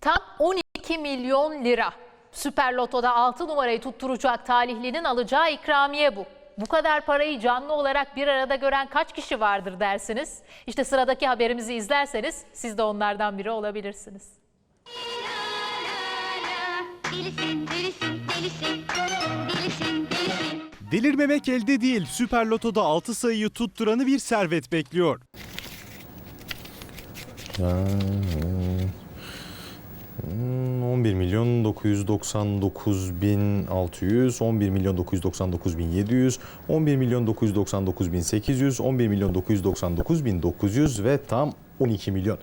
Tam 12 milyon lira. Süper Loto'da 6 numarayı tutturacak talihlinin alacağı ikramiye bu. Bu kadar parayı canlı olarak bir arada gören kaç kişi vardır dersiniz? İşte sıradaki haberimizi izlerseniz siz de onlardan biri olabilirsiniz. Delisin, delisin, delisin, delisin, delisin. Delirmemek elde değil. Süper Loto'da 6 sayıyı tutturanı bir servet bekliyor. Hmm, 11 milyon 999 bin 600, 11 milyon 999 bin 700, 11 milyon 999 bin 800, 11 milyon 999 bin 900 ve tam 12 milyon.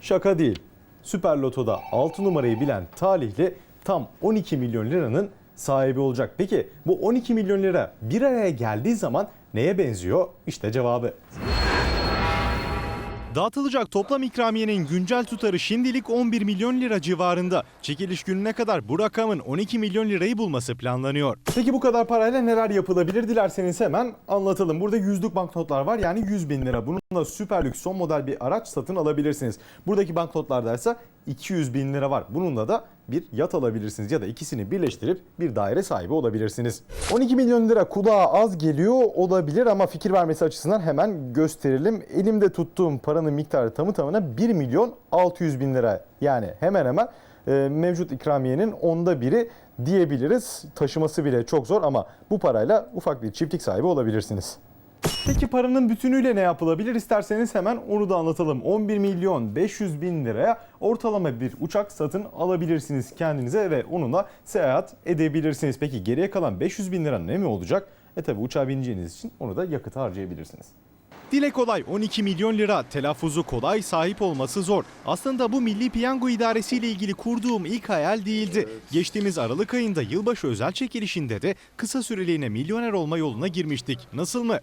Şaka değil. Süper Loto'da 6 numarayı bilen talihli tam 12 milyon liranın sahibi olacak. Peki bu 12 milyon lira bir araya geldiği zaman neye benziyor? İşte cevabı. Dağıtılacak toplam ikramiyenin güncel tutarı şimdilik 11 milyon lira civarında. Çekiliş gününe kadar bu rakamın 12 milyon lirayı bulması planlanıyor. Peki bu kadar parayla neler yapılabilir dilerseniz hemen anlatalım. Burada yüzlük banknotlar var yani 100 bin lira. Bununla süper lüks son model bir araç satın alabilirsiniz. Buradaki banknotlarda ise 200 bin lira var. Bununla da bir yat alabilirsiniz ya da ikisini birleştirip bir daire sahibi olabilirsiniz. 12 milyon lira kulağa az geliyor olabilir ama fikir vermesi açısından hemen gösterelim. Elimde tuttuğum paranın miktarı tamı tamına 1 milyon 600 bin lira. Yani hemen hemen e, mevcut ikramiyenin onda biri diyebiliriz. Taşıması bile çok zor ama bu parayla ufak bir çiftlik sahibi olabilirsiniz. Peki paranın bütünüyle ne yapılabilir? İsterseniz hemen onu da anlatalım. 11 milyon 500 bin liraya ortalama bir uçak satın alabilirsiniz kendinize ve onunla seyahat edebilirsiniz. Peki geriye kalan 500 bin lira ne mi olacak? E tabi uçağa bineceğiniz için onu da yakıta harcayabilirsiniz. Dile kolay 12 milyon lira, telaffuzu kolay, sahip olması zor. Aslında bu Milli Piyango İdaresi ile ilgili kurduğum ilk hayal değildi. Geçtiğimiz Aralık ayında yılbaşı özel çekilişinde de kısa süreliğine milyoner olma yoluna girmiştik. Nasıl mı?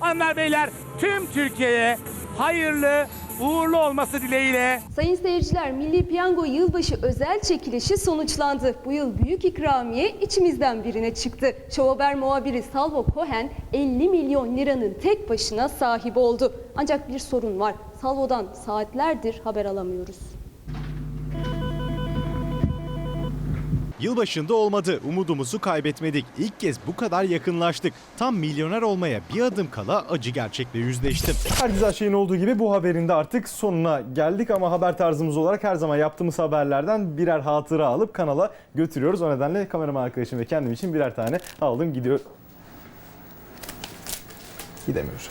Hanımlar beyler tüm Türkiye'ye hayırlı uğurlu olması dileğiyle Sayın seyirciler, Milli Piyango yılbaşı özel çekilişi sonuçlandı. Bu yıl büyük ikramiye içimizden birine çıktı. Show Haber muhabiri Salvo Cohen 50 milyon liranın tek başına sahibi oldu. Ancak bir sorun var. Salvo'dan saatlerdir haber alamıyoruz. Yılbaşında olmadı. Umudumuzu kaybetmedik. İlk kez bu kadar yakınlaştık. Tam milyoner olmaya bir adım kala acı gerçekle yüzleştim. Her güzel şeyin olduğu gibi bu haberin de artık sonuna geldik ama haber tarzımız olarak her zaman yaptığımız haberlerden birer hatıra alıp kanala götürüyoruz. O nedenle kameraman arkadaşım ve kendim için birer tane aldım gidiyor. Gidemiyorum.